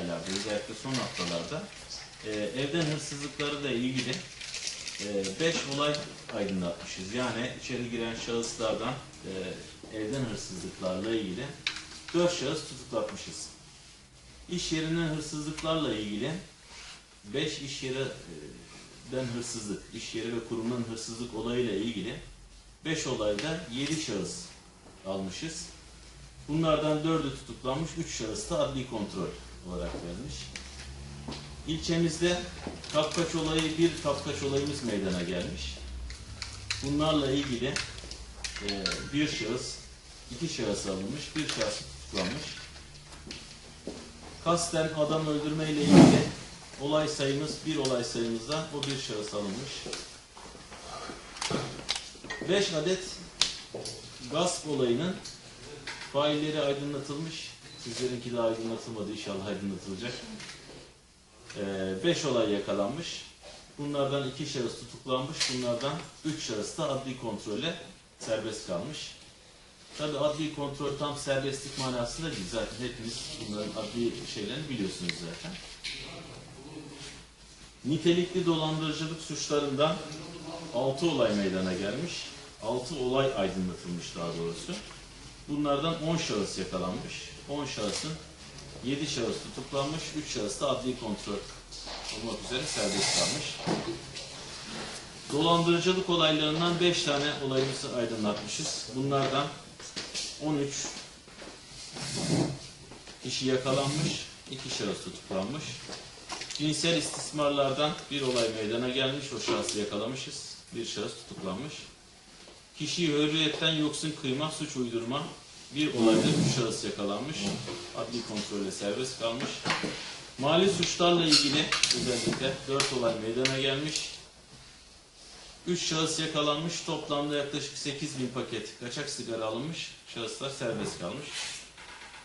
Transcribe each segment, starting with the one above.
aylarda, özellikle son haftalarda e, evden hırsızlıklarıyla ilgili 5 olay aydınlatmışız. Yani içeri giren şahıslardan e, evden hırsızlıklarla ilgili 4 şahıs tutuklatmışız. İş yerinden hırsızlıklarla ilgili 5 iş yerinden hırsızlık, iş yeri ve kurumdan hırsızlık olayıyla ilgili 5 olayda 7 şahıs almışız. Bunlardan 4'ü tutuklanmış, 3 şahıs da adli kontrol olarak gelmiş. İlçemizde kapkaç olayı, bir kapkaç olayımız meydana gelmiş. Bunlarla ilgili e, bir şahıs, iki şahıs alınmış, bir şahıs tutuklanmış. Kasten adam öldürme ile ilgili olay sayımız, bir olay sayımızda o bir şahıs alınmış. Beş adet gasp olayının failleri aydınlatılmış. Sizlerinki de aydınlatılmadı. İnşallah aydınlatılacak. 5 olay yakalanmış. Bunlardan iki şahıs tutuklanmış. Bunlardan üç şahıs da adli kontrole serbest kalmış. Tabi adli kontrol tam serbestlik manasında değil. Zaten hepiniz bunların adli şeylerini biliyorsunuz zaten. Nitelikli dolandırıcılık suçlarından 6 olay meydana gelmiş. 6 olay aydınlatılmış daha doğrusu. Bunlardan 10 şahıs yakalanmış. 10 şahısın 7 şahıs tutuklanmış, 3 şahıs da adli kontrol olmak üzere serbest kalmış. Dolandırıcılık olaylarından 5 tane olayımızı aydınlatmışız. Bunlardan 13 kişi yakalanmış, 2 şahıs tutuklanmış. Cinsel istismarlardan bir olay meydana gelmiş, o şahsı yakalamışız. Bir şahıs tutuklanmış. Kişiyi hürriyetten yoksun kıyma, suç uydurma, bir olayda üç şahıs yakalanmış. Adli kontrolle serbest kalmış. Mali suçlarla ilgili özellikle dört olay meydana gelmiş. Üç şahıs yakalanmış. Toplamda yaklaşık 8 bin paket kaçak sigara alınmış. Şahıslar serbest kalmış.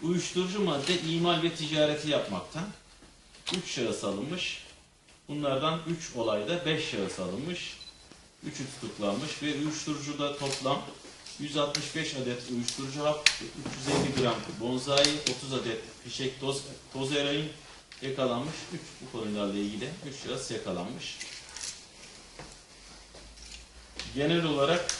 Uyuşturucu madde imal ve ticareti yapmaktan üç şahıs alınmış. Bunlardan üç olayda beş şahıs alınmış. Üçü tutuklanmış ve uyuşturucuda toplam 165 adet uyuşturucu hap, 350 gram bonzai, 30 adet fişek toz, toz eroin yakalanmış. Üç, bu konularla ilgili 3 şahıs yakalanmış. Genel olarak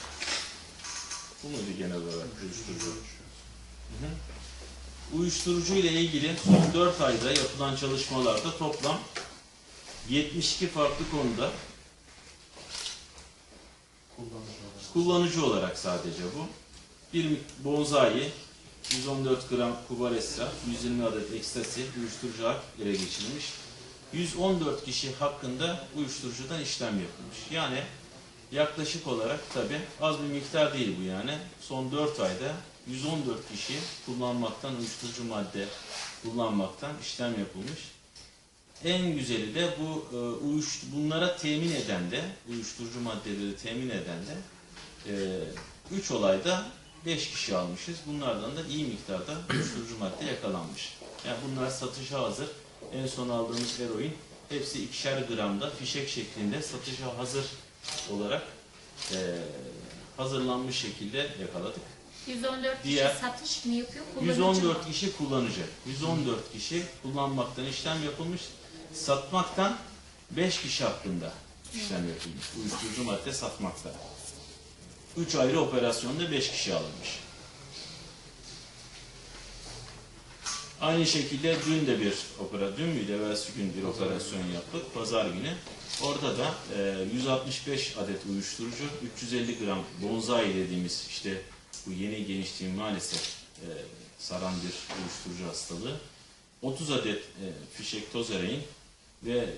bu muydu genel olarak uyuşturucu? Hı hı. Uyuşturucu ile ilgili son 4 ayda yapılan çalışmalarda toplam 72 farklı konuda kullanıcı olarak sadece bu. Bir bonzai, 114 gram kubaresra, 120 adet ekstasi uyuşturucu hap ele geçirilmiş. 114 kişi hakkında uyuşturucudan işlem yapılmış. Yani yaklaşık olarak tabi az bir miktar değil bu yani. Son 4 ayda 114 kişi kullanmaktan, uyuşturucu madde kullanmaktan işlem yapılmış. En güzeli de bu e, uyuş, bunlara temin eden de, uyuşturucu maddeleri temin eden de 3 olayda 5 kişi almışız. Bunlardan da iyi miktarda uyuşturucu madde yakalanmış. Yani bunlar satışa hazır. En son aldığımız eroin hepsi ikişer gramda fişek şeklinde satışa hazır olarak e, hazırlanmış şekilde yakaladık. 114 Diğer- kişi satış mı yapıyor? kullanıcı 114 mı? kişi kullanıcı. 114 kişi kullanmaktan işlem yapılmış. Satmaktan 5 kişi hakkında işlem yapılmış. Uyuşturucu madde satmakta. 3 ayrı operasyonda 5 kişi alınmış. Aynı şekilde dün de bir opera, dün müydü evvelsi gün bir operasyon yaptık, pazar günü. Orada da e, 165 adet uyuşturucu, 350 gram bonzai dediğimiz işte bu yeni genişliğin maalesef e, saran bir uyuşturucu hastalığı. 30 adet e, fişek toz ereğin ve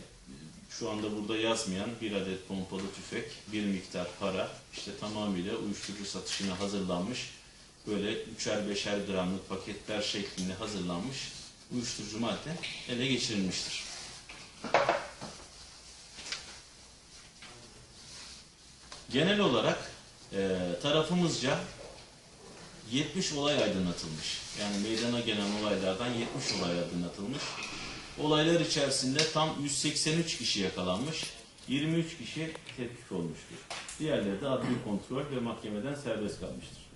şu anda burada yazmayan bir adet pompalı tüfek, bir miktar para, işte tamamıyla uyuşturucu satışına hazırlanmış, böyle üçer beşer gramlık paketler şeklinde hazırlanmış uyuşturucu madde ele geçirilmiştir. Genel olarak e, tarafımızca 70 olay aydınlatılmış. Yani meydana gelen olaylardan 70 olay aydınlatılmış. Olaylar içerisinde tam 183 kişi yakalanmış, 23 kişi tetkik olmuştur. Diğerleri de adli kontrol ve mahkemeden serbest kalmıştır.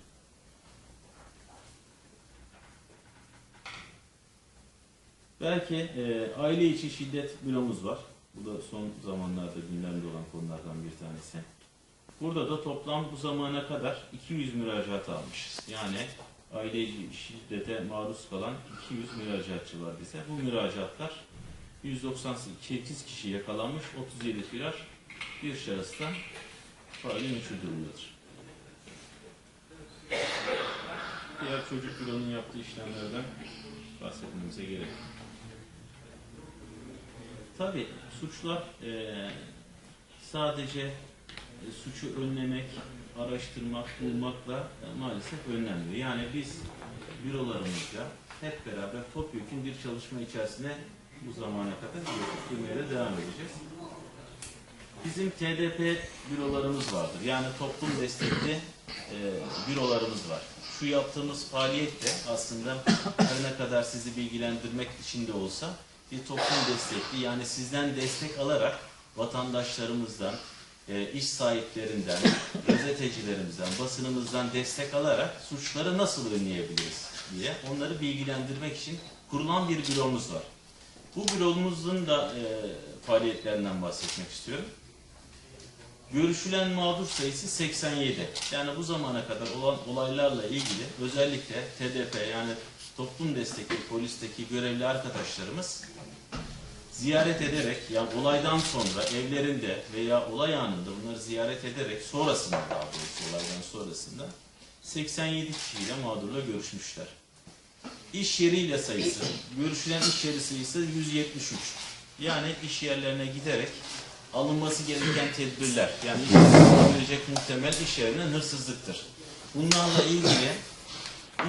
Belki e, aile içi şiddet büromuz var. Bu da son zamanlarda gündemde olan konulardan bir tanesi. Burada da toplam bu zamana kadar 200 müracaat almışız. Yani aile içi şiddete maruz kalan 200 müracaatçı var bize. Bu müracaatlar 198 kişi yakalanmış, 37 firar, bir şahıstan faili meçhul. Diğer çocuk büronun yaptığı işlemlerden bahsetmemize gerek yok. Tabii suçlar eee, sadece e, suçu önlemek, araştırmak, bulmakla e, maalesef önlenmiyor. Yani biz bürolarımızla hep beraber topyekun bir çalışma içerisine bu zamana kadar girmeye de devam edeceğiz. Bizim TDP bürolarımız vardır. Yani toplum destekli e, bürolarımız var. Şu yaptığımız faaliyet de aslında her ne kadar sizi bilgilendirmek için de olsa bir toplum destekli yani sizden destek alarak vatandaşlarımızdan, e, iş sahiplerinden, gazetecilerimizden, basınımızdan destek alarak suçları nasıl önleyebiliriz diye onları bilgilendirmek için kurulan bir büromuz var. Bu büromuzun da e, faaliyetlerinden bahsetmek istiyorum. Görüşülen mağdur sayısı 87. Yani bu zamana kadar olan olaylarla ilgili özellikle TDP yani toplum destekli polisteki görevli arkadaşlarımız ziyaret ederek yani olaydan sonra evlerinde veya olay anında bunları ziyaret ederek sonrasında daha doğrusu olaydan sonrasında 87 kişiyle mağdurla görüşmüşler. İş yeriyle sayısı, görüşülen iş yeri sayısı 173. Yani iş yerlerine giderek alınması gereken tedbirler, yani iş yerine gelecek muhtemel iş yerine hırsızlıktır. Bunlarla ilgili,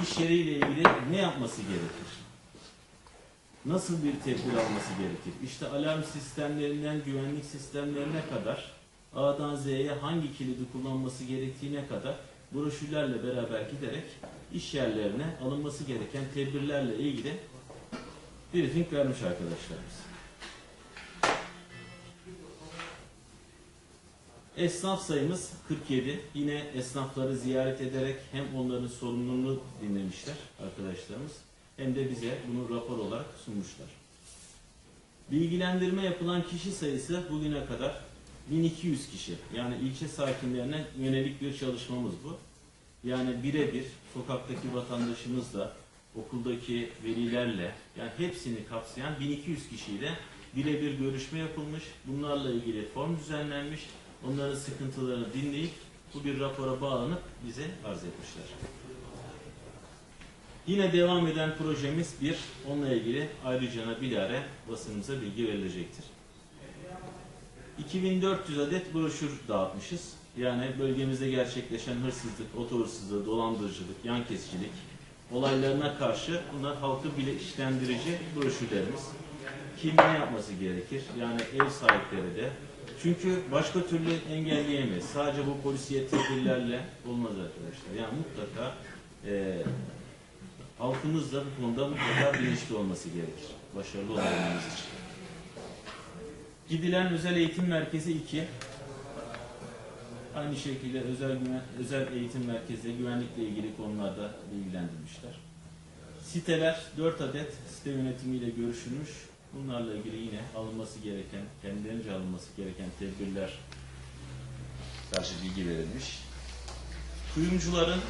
iş yeriyle ilgili ne yapması gerekir? Nasıl bir tedbir alması gerekir? İşte alarm sistemlerinden güvenlik sistemlerine kadar A'dan Z'ye hangi kilidi kullanması gerektiğine kadar broşürlerle beraber giderek iş yerlerine alınması gereken tedbirlerle ilgili briefing vermiş arkadaşlarımız. Esnaf sayımız 47. Yine esnafları ziyaret ederek hem onların sorunlarını dinlemişler arkadaşlarımız hem de bize bunu rapor olarak sunmuşlar. Bilgilendirme yapılan kişi sayısı bugüne kadar 1200 kişi. Yani ilçe sakinlerine yönelik bir çalışmamız bu. Yani birebir sokaktaki vatandaşımızla, okuldaki velilerle, yani hepsini kapsayan 1200 kişiyle birebir görüşme yapılmış. Bunlarla ilgili form düzenlenmiş. Onların sıkıntılarını dinleyip bu bir rapora bağlanıp bize arz etmişler. Yine devam eden projemiz bir, onunla ilgili ayrıca bilare basınımıza bilgi verilecektir. 2400 adet broşür dağıtmışız. Yani bölgemizde gerçekleşen hırsızlık, otohırsızlık, dolandırıcılık, yan kesicilik olaylarına karşı bunlar halkı bilinçlendirici broşürlerimiz. Kim ne yapması gerekir? Yani ev sahipleri de. Çünkü başka türlü engelleyemeyiz. Sadece bu polisiye tedbirlerle olmaz arkadaşlar. Yani mutlaka e, halkımız da bu konuda mutlaka bilinçli olması gerekir. Başarılı olabilmemiz için. Gidilen özel eğitim merkezi 2. Aynı şekilde özel güven, özel eğitim merkezi güvenlikle ilgili konularda bilgilendirmişler. Siteler 4 adet site yönetimiyle görüşülmüş. Bunlarla ilgili yine alınması gereken, kendilerince alınması gereken tedbirler karşı bilgi verilmiş. Kuyumcuların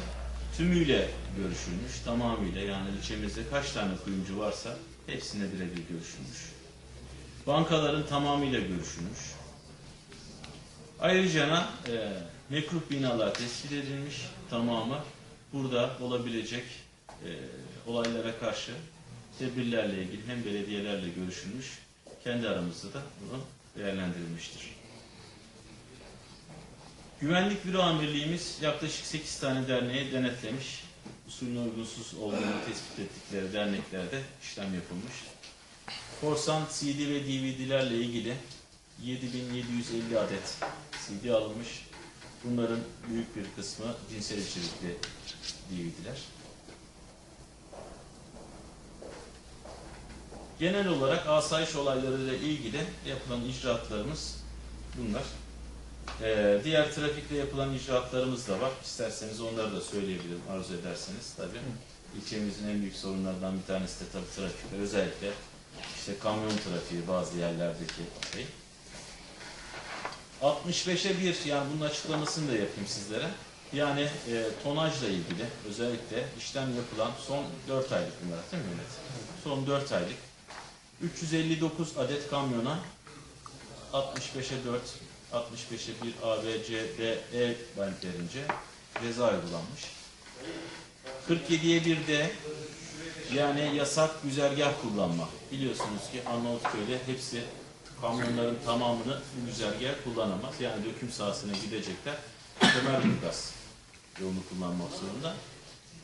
tümüyle görüşülmüş, tamamıyla yani ilçemizde kaç tane kuyumcu varsa hepsine birebir görüşülmüş. Bankaların tamamıyla görüşülmüş. Ayrıca e, mekruh binalar tespit edilmiş tamamı. Burada olabilecek e, olaylara karşı tedbirlerle ilgili hem belediyelerle görüşülmüş, kendi aramızda da bunu değerlendirilmiştir. Güvenlik Büro Amirliğimiz yaklaşık 8 tane derneği denetlemiş. Usulüne uygunsuz olduğunu tespit ettikleri derneklerde işlem yapılmış. Korsan CD ve DVD'lerle ilgili 7750 adet CD alınmış. Bunların büyük bir kısmı cinsel içerikli DVD'ler. Genel olarak asayiş olaylarıyla ilgili yapılan icraatlarımız bunlar. Ee, diğer trafikte yapılan icraatlarımız da var. İsterseniz onları da söyleyebilirim arzu ederseniz tabii. İlçemizin en büyük sorunlardan bir tanesi de tabii trafikte. Özellikle işte kamyon trafiği bazı yerlerdeki şey. 65'e 1 yani bunun açıklamasını da yapayım sizlere. Yani e, tonajla ilgili özellikle işlem yapılan son 4 aylık bunlar değil mi Mehmet? Son 4 aylık 359 adet kamyona 65'e 4, 65'e 1 A, B, C, D, E bentlerince ceza uygulanmış. 47'ye 1 de yani yasak güzergah kullanma. Biliyorsunuz ki Arnavutköy'de hepsi kamyonların tamamını güzergah kullanamaz. Yani döküm sahasına gidecekler. Kemerburgaz yolunu kullanmak zorunda.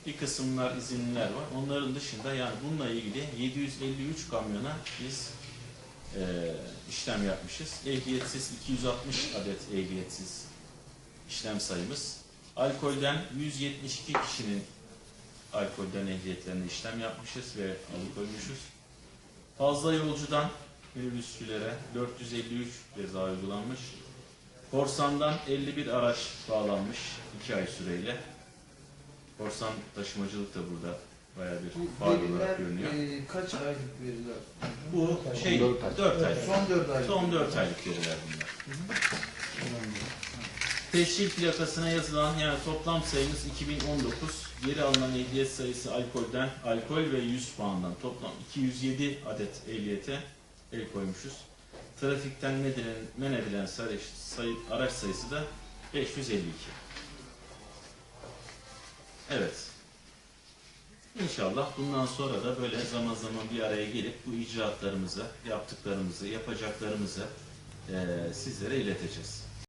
Bir kısımlar izinliler var. Onların dışında yani bununla ilgili 753 kamyona biz e, işlem yapmışız. Ehliyetsiz 260 adet ehliyetsiz işlem sayımız. Alkolden 172 kişinin alkolden ehliyetlerine işlem yapmışız ve alıkoymuşuz. Fazla yolcudan minibüsçülere 453 ceza uygulanmış. Korsandan 51 araç bağlanmış 2 ay süreyle. Korsan taşımacılık da burada bayağı bir Bu faal olarak görünüyor. e, kaç aylık veriler? Bu şey Dört ay. 4 ay. Son 4 aylık. Son 4 aylık veriler bunlar. Teşkil plakasına yazılan yani toplam sayımız 2019. Geri alınan ehliyet sayısı alkolden, alkol ve 100 puandan toplam 207 adet ehliyete el koymuşuz. Trafikten men edilen, men edilen sayı, sayı- araç sayısı da 552. Evet. İnşallah bundan sonra da böyle zaman zaman bir araya gelip bu icraatlarımızı, yaptıklarımızı, yapacaklarımızı eee sizlere ileteceğiz.